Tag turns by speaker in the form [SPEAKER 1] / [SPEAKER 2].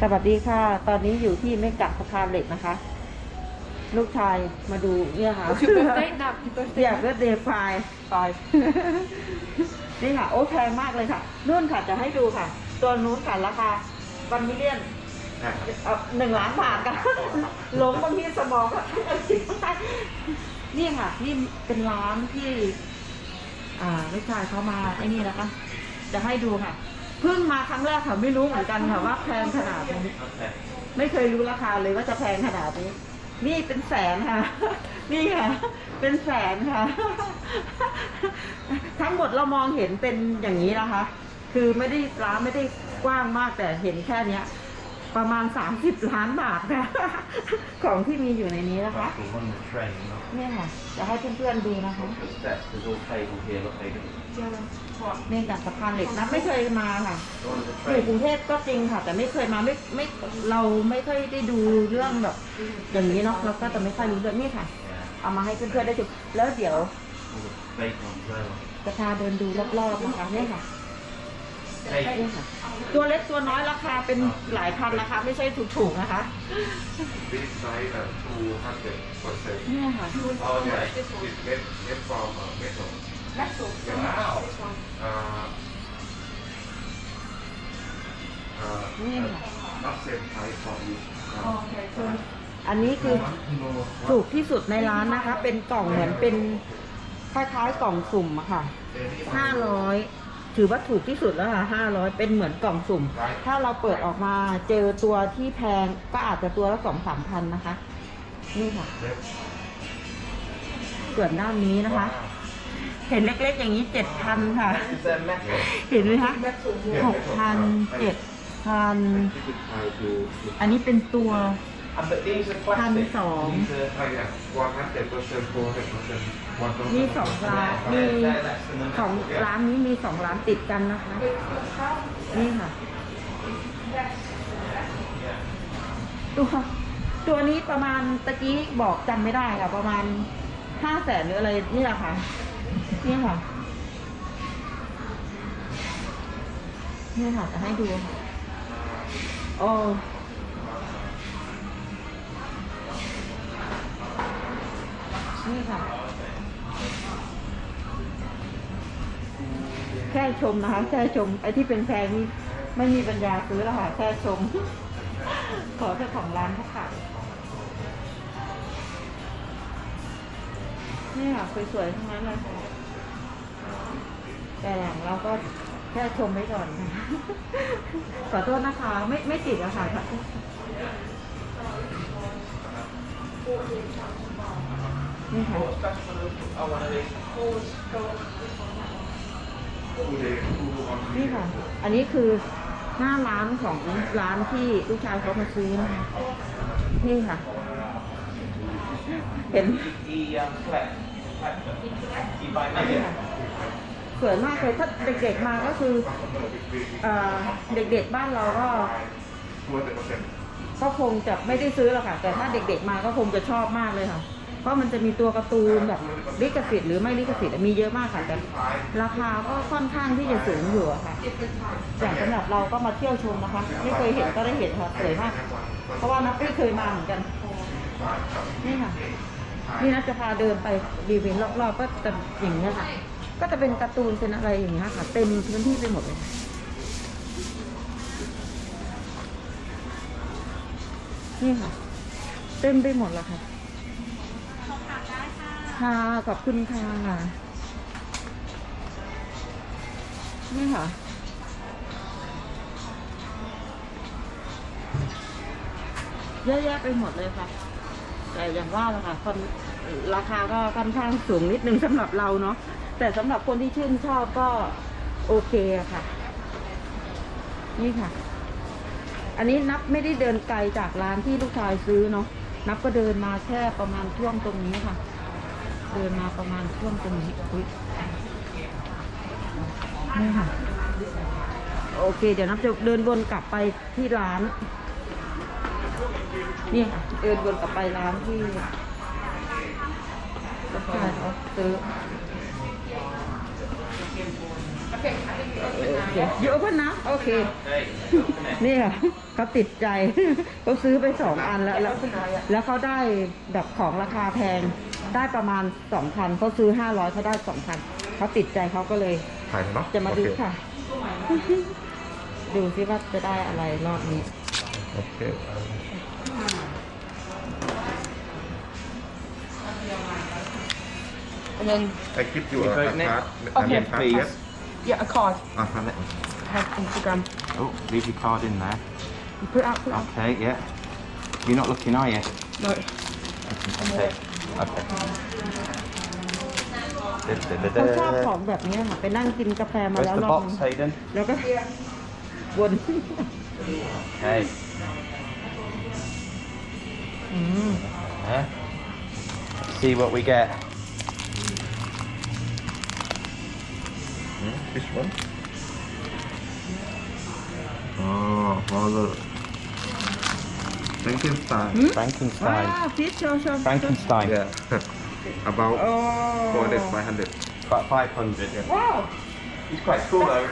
[SPEAKER 1] สวัสดีค่ะ ตอนนี้อยู่ที่เมกะสะพานเหล็กนะคะ ลูกชายมาดูเนี่ยค่ะ
[SPEAKER 2] What's your birthday? No, your birthday.
[SPEAKER 1] อยากเลือกเดย์ไฟ
[SPEAKER 2] Five.
[SPEAKER 1] นี่ค่ะ โอ้แพงมากเลยค่ะนู่นค่ะจะให้ดูค่ะ ตัวนู้นค่ะราคาวันมิเลียนหนึ่งล้านบาทค่ะหลงบางทีสมองค่ะนี่ค่ะ นี่เป็นร้านที่ อ่าลูกชายเขามาไอ้นี่นะคะ จะให้ดูค่ะ เพิ่งมาครั้งแรกค่ะไม่รู้เหมือนกันค่ะว่าแพงขนาดนี้ไม่เคยรู้ราคาเลยว่าจะแพงขนาดนี้ นี่เป็นแสนค่ะ นี่ค่ะ เป็นแสนค่ะ ทั้งหมดเรามองเห็นเป็นอย่างนี้นะคะ คือไม่ได้ร้านไม่ได้กว้างมากแต่เห็นแค่เนี้ย ประมาณสามสิบล้านบาทค่ะของที่มีอยู่ในนี้นะคะ
[SPEAKER 3] Actually, on the train, not
[SPEAKER 1] เนี่ยค่ะจะให้เพื่อนๆดูนะคะ
[SPEAKER 3] the steps. There's all table here. Look, they can.
[SPEAKER 1] เนี่ยจากสะพานเหล็กนะไม่เคยมาค่ะ
[SPEAKER 3] Go on the
[SPEAKER 1] อยู่กรุ
[SPEAKER 3] train.
[SPEAKER 1] งเทพก็จริงค่ะ แต่ไม่เคยมาไม่ไม่เราไม่ค่อยได้ดูเรื่องแบบอย่างนี้เนาะเราก็จะไม่ค่อยรู้เรื่องนี่ค่ะ
[SPEAKER 3] Yeah.
[SPEAKER 1] เอามาให้เพื่อนๆได้ดูแล้วเดี๋ยว
[SPEAKER 3] All the bacon on as well.
[SPEAKER 1] จะพาเดินดูรอบๆนะคะเนี่ยค่ะ
[SPEAKER 3] Hey,
[SPEAKER 1] เนี่ยค่ะ ตัวเล็กตัวน้อยราคาเป็นหลายพันนะคะ ไม่ใช่ถูกๆนะคะ
[SPEAKER 4] This side uh, 200 percent.
[SPEAKER 1] เนี่ยค่ะ
[SPEAKER 4] Oh yeah, it's made, made from uh, metal.
[SPEAKER 3] wow.
[SPEAKER 4] Uh, uh,
[SPEAKER 1] นี่ค่ะ
[SPEAKER 4] not same price for you. Uh,
[SPEAKER 1] อันนี้คือถูกที่สุดในร้านนะคะ เป็นกล่องเหมือนเป็นคล้ายๆกล่องสุ่มอะค่ะห้าร้อย ถือว่าถูกที่สุดแล้วค่ะห้าร้อยเป็นเหมือนกล่องสุ่ม ถ้าเราเปิดออกมาเจอตัวที่แพงก็อาจจะตัวละสองสามพันนะคะ นี่ค่ะ ส่วนด้านนี้นะคะ เห็นเล็กๆอย่างนี้เจ็ดพันค่ะ
[SPEAKER 3] Is there metal?
[SPEAKER 1] เห็นไหมคะหกพันเจ็ดพัน
[SPEAKER 4] this is try to
[SPEAKER 1] อันนี้เป็นตัว
[SPEAKER 3] And but these are plastic.
[SPEAKER 1] Hand song.
[SPEAKER 3] These are.
[SPEAKER 4] uh, yeah, 100 percent, 400 percent, 100
[SPEAKER 1] มีสองร้านมี
[SPEAKER 3] They're, they're less than the
[SPEAKER 1] ของ
[SPEAKER 3] metal.
[SPEAKER 1] ร้านนี้มีสองร้านติดกันนะคะ นี่ค่ะ ตัวตัวนี้ประมาณตะกี้บอกจำไม่ได้ค่ะ ประมาณห้าแสนหรืออะไรนี่แหละค่ะ นี่ค่ะ นี่ค่ะจะให้ดูค่ะโอ้ นี่ค่ะ แค่ชมนะคะแค่ชม ไอ้ที่เป็นแพงนี่ไม่มีปัญญาซื้อแล้วค่ะแค่ชม ขอเจ้าของร้านเขาขายนี่ค่ะสวยๆทั้งนั้นเลยแต่หลังเราก็แค่ชมไว้ก่อนขอโทษนะคะ ไม่ไม่ติดอะค่ะ ขอโทษค่ะนี่ค่ะนี่ค่ะ อันนี้คือหน้าร้านของร้านที่ลูกชายเขามาซื้อนะคะนี่ค่ะ เห็น
[SPEAKER 3] He um, collect. You buy
[SPEAKER 1] นี่
[SPEAKER 3] metal.
[SPEAKER 1] ค่ะสวยมากเลยถ้าเด็กๆมาก็คือเด็กๆบ้านเราก็ก็คงจะไม่ได้ซื้อหรอกค่ะ แต่ถ้าเด็กๆมาก็คงจะชอบมากเลยค่ะ ราะมันจะมีตัวการ์ตูนแบบลิขสิทธิ์หรือไม่ลิขสิทธิ์มีเยอะมากค่ะแต่ราคาก็ค่อนข้างที่จะสูงอยู่อะค่ะอย่างสำหรับเราก็มาเที่ยวชมนะคะ ไม่เคยเห็นก็ได้เห็นค่ะสวยมาก เพราะว่านับไม่เคยมาเหมือนกัน นี่ค่ะนี่นับจะพาเดินไปบริเวณรอบๆก็จะอย่างนี้ยค่ะ ก็จะเป็นการ์ตูนเป็นอะไรอย่างเงี้ยค่ะ เต็มพื้นที่ไปหมดเลยนี่ค่ะ เต็มไปหมดแล้วค่ะ ค่ะ ขอบคุณค่ะ นี่ค่ะ เยอะแยะไปหมดเลยค่ะ แต่อย่างว่าละค่ะคนราคาก็ค่อนข้างสูงนิดนึงสำหรับเราเนาะ แต่สำหรับคนที่ชื่นชอบก็โอเคค่ะ นี่ค่ะ อันนี้นับไม่ได้เดินไกลจากร้านที่ลูกชายซื้อเนาะนับก็เดินมาแค่ประมาณช่วงตรงนี้ค่ะ เดินมาประมาณช่วงตรงนี้อุ๊ยนี่ค่ะ โอเค เดี๋ยวนับจะเดินวนกลับไปที่ร้าน นี่ค่ะ เดินวนกลับไปร้านที่ลูกชายเขาซื้อเยอะขึ้นนะโอเค นี่ค่ะเขาติดใจเขาซื้อไปสองอันแล้ว แล้วแล้วเขาได้แบบของราคาแพง ได้ประมาณสองพันเขาซื้อห้าร้อยเขาได้สองพันเขาติดใจเขาก็เลย
[SPEAKER 4] ถ่ายเนาะ
[SPEAKER 1] จะมาดู
[SPEAKER 4] โอเค
[SPEAKER 1] ค่ะ ดูซิว่าจะได้อะไรรอบนี้
[SPEAKER 4] โอเค
[SPEAKER 2] And then,
[SPEAKER 4] I give you a,
[SPEAKER 3] You
[SPEAKER 4] a
[SPEAKER 3] vote next?
[SPEAKER 4] card
[SPEAKER 2] Okay,
[SPEAKER 4] and card,
[SPEAKER 3] please.
[SPEAKER 4] yes?
[SPEAKER 2] yeah, a card.
[SPEAKER 4] Uh-huh, let me-
[SPEAKER 2] Have Instagram.
[SPEAKER 3] Oh, leave your card in there.
[SPEAKER 2] You put it out, put it out.
[SPEAKER 3] Okay, yeah. You're not looking, are you?
[SPEAKER 2] No.
[SPEAKER 3] Okay. Okay.
[SPEAKER 1] เขาชอบของแบบนี้ค่ะ ไปนั่งกินกาแฟมา
[SPEAKER 3] Where's
[SPEAKER 1] แล้ว
[SPEAKER 3] the
[SPEAKER 1] รอบ
[SPEAKER 3] box,
[SPEAKER 1] นึง
[SPEAKER 3] Hayden?
[SPEAKER 1] แล้วก็วน
[SPEAKER 3] Okay.
[SPEAKER 1] อืม
[SPEAKER 3] Huh? See what we get.
[SPEAKER 4] Hmm, Which one? Oh, mother. Frankenstein.
[SPEAKER 3] Frankenstein.
[SPEAKER 1] ว้าวฟิชโชว์โชว์
[SPEAKER 3] Frankenstein.
[SPEAKER 4] Yeah. About
[SPEAKER 1] โอ้
[SPEAKER 4] 400, 500.
[SPEAKER 3] About 500.
[SPEAKER 1] ว้าว
[SPEAKER 3] He's quite cool though.